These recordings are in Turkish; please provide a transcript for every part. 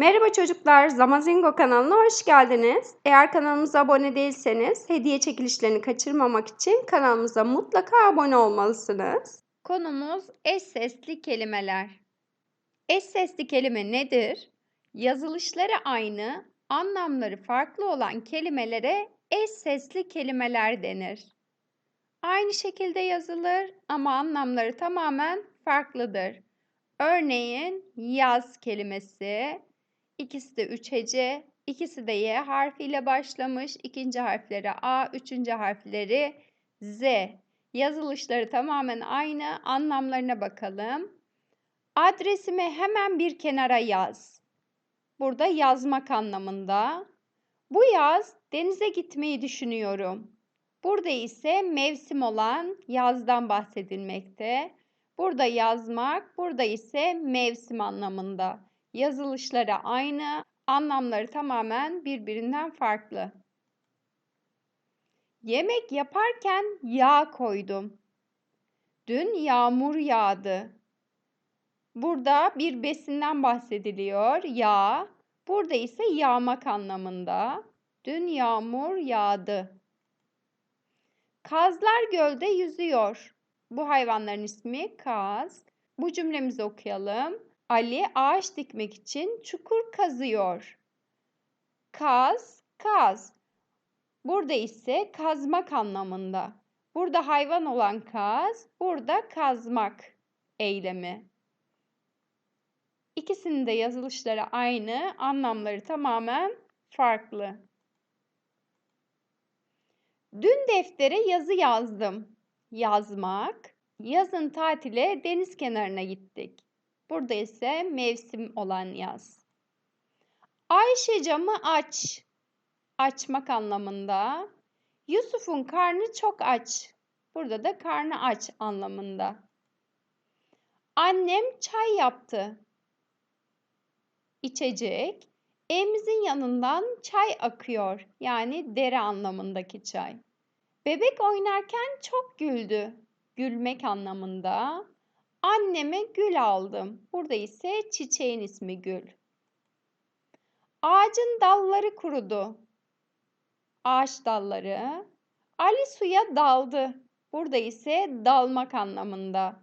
Merhaba çocuklar, Zamazingo kanalına hoş geldiniz. Eğer kanalımıza abone değilseniz hediye çekilişlerini kaçırmamak için kanalımıza mutlaka abone olmalısınız. Konumuz eş sesli kelimeler. Eş sesli kelime nedir? Yazılışları aynı, anlamları farklı olan kelimelere eş sesli kelimeler denir. Aynı şekilde yazılır ama anlamları tamamen farklıdır. Örneğin yaz kelimesi, ikisi de üç hece, ikisi de Y harfiyle başlamış, ikinci harfleri A, üçüncü harfleri Z. Yazılışları tamamen aynı, anlamlarına bakalım. Adresimi hemen bir kenara yaz. Burada yazmak anlamında. Bu yaz denize gitmeyi düşünüyorum. Burada ise mevsim olan yazdan bahsedilmekte. Burada yazmak, burada ise mevsim anlamında. Yazılışları aynı, anlamları tamamen birbirinden farklı. Yemek yaparken yağ koydum. Dün yağmur yağdı. Burada bir besinden bahsediliyor, yağ. Burada ise yağmak anlamında. Dün yağmur yağdı. Kazlar gölde yüzüyor. Bu hayvanların ismi kaz. Bu cümlemizi okuyalım. Ali ağaç dikmek için çukur kazıyor. Kaz, kaz. Burada ise kazmak anlamında. Burada hayvan olan kaz, burada kazmak eylemi. İkisinin de yazılışları aynı, anlamları tamamen farklı. Dün deftere yazı yazdım. Yazmak. Yazın tatile deniz kenarına gittik. Burada ise mevsim olan yaz. Ayşe camı aç. Açmak anlamında. Yusuf'un karnı çok aç. Burada da karnı aç anlamında. Annem çay yaptı. İçecek. Evimizin yanından çay akıyor. Yani dere anlamındaki çay. Bebek oynarken çok güldü. Gülmek anlamında. Anneme gül aldım. Burada ise çiçeğin ismi gül. Ağacın dalları kurudu. Ağaç dalları. Ali suya daldı. Burada ise dalmak anlamında.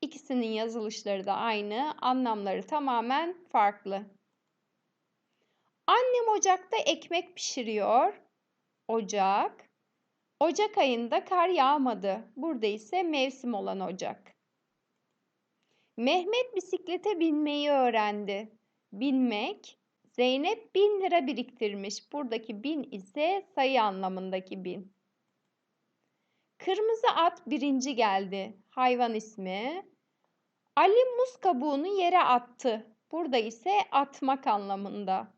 İkisinin yazılışları da aynı, anlamları tamamen farklı. Annem ocakta ekmek pişiriyor. Ocak. Ocak ayında kar yağmadı. Burada ise mevsim olan Ocak. Mehmet bisiklete binmeyi öğrendi. Binmek. Zeynep bin lira biriktirmiş. Buradaki bin ise sayı anlamındaki bin. Kırmızı at birinci geldi. Hayvan ismi. Ali muz kabuğunu yere attı. Burada ise atmak anlamında.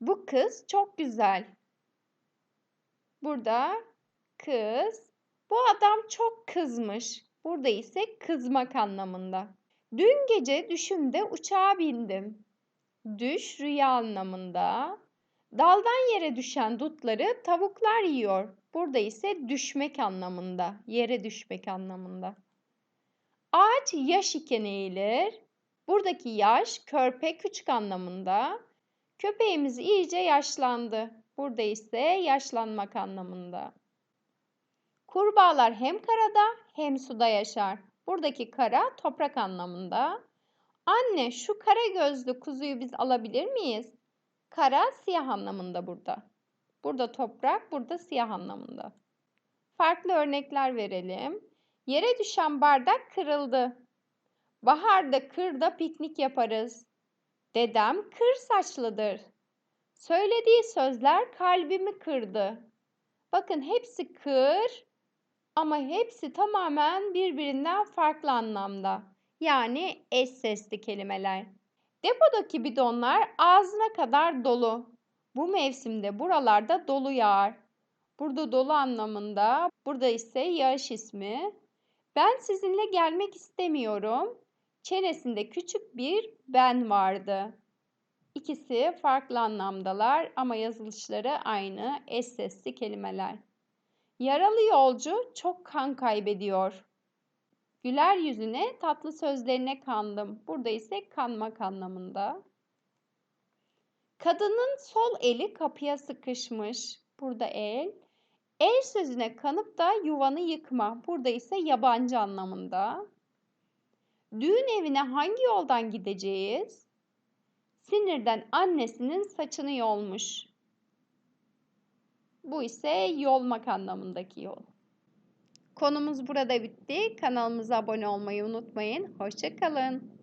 Bu kız çok güzel. Burada kız. Bu adam çok kızmış. Burada ise kızmak anlamında. Dün gece düşümde uçağa bindim. Düş rüya anlamında. Daldan yere düşen dutları tavuklar yiyor. Burada ise düşmek anlamında, yere düşmek anlamında. Ağaç yaş iken eğilir. Buradaki yaş körpe küçük anlamında. Köpeğimiz iyice yaşlandı. Burada ise yaşlanmak anlamında. Kurbağalar hem karada hem suda yaşar. Buradaki kara toprak anlamında. Anne şu kara gözlü kuzuyu biz alabilir miyiz? Kara siyah anlamında burada. Burada toprak, burada siyah anlamında. Farklı örnekler verelim. Yere düşen bardak kırıldı. Baharda kırda piknik yaparız. Dedem kır saçlıdır. Söylediği sözler kalbimi kırdı. Bakın hepsi kır ama hepsi tamamen birbirinden farklı anlamda. Yani eş sesli kelimeler. Depodaki bidonlar ağzına kadar dolu. Bu mevsimde buralarda dolu yağar. Burada dolu anlamında, burada ise yağış ismi. Ben sizinle gelmek istemiyorum. Çenesinde küçük bir ben vardı. İkisi farklı anlamdalar ama yazılışları aynı, eş sesli kelimeler. Yaralı yolcu çok kan kaybediyor. Güler yüzüne, tatlı sözlerine kandım. Burada ise kanmak anlamında. Kadının sol eli kapıya sıkışmış. Burada el. El sözüne kanıp da yuvanı yıkma. Burada ise yabancı anlamında. Düğün evine hangi yoldan gideceğiz? Sinirden annesinin saçını yolmuş. Bu ise yolmak anlamındaki yol. Konumuz burada bitti. Kanalımıza abone olmayı unutmayın. Hoşçakalın.